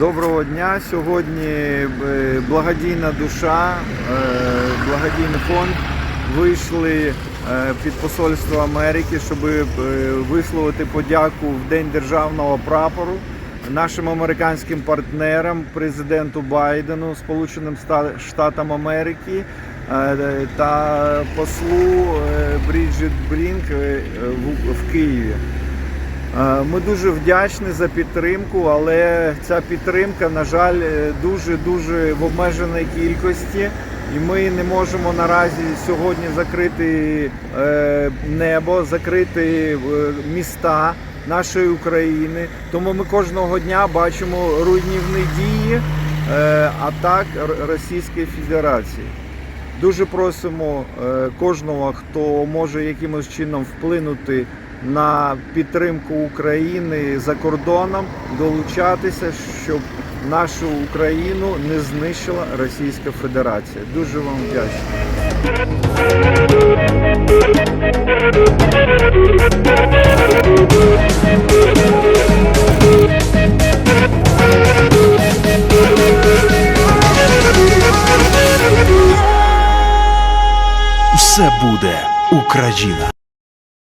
Доброго дня. Сьогодні е, благодійна душа, е, благодійний фонд вийшли е, під посольство Америки, щоб висловити подяку в День державного прапору нашим американським партнерам, президенту Байдену, Сполученим Штатам Америки та послу Бріджит Брінк в Києві. Е, Ми дуже вдячні за підтримку, але ця підтримка, на жаль, дуже дуже в обмеженій кількості, і ми не можемо наразі сьогодні закрити е, небо, закрити е, міста нашої України. Тому ми кожного дня бачимо руйнівні дії е, атак Російської Федерації. Дуже просимо е, кожного, хто може якимось чином вплинути на підтримку України за кордоном, долучатися, щоб нашу Україну не знищила Російська Федерація. Дуже вам вдячний. Все буде Україна.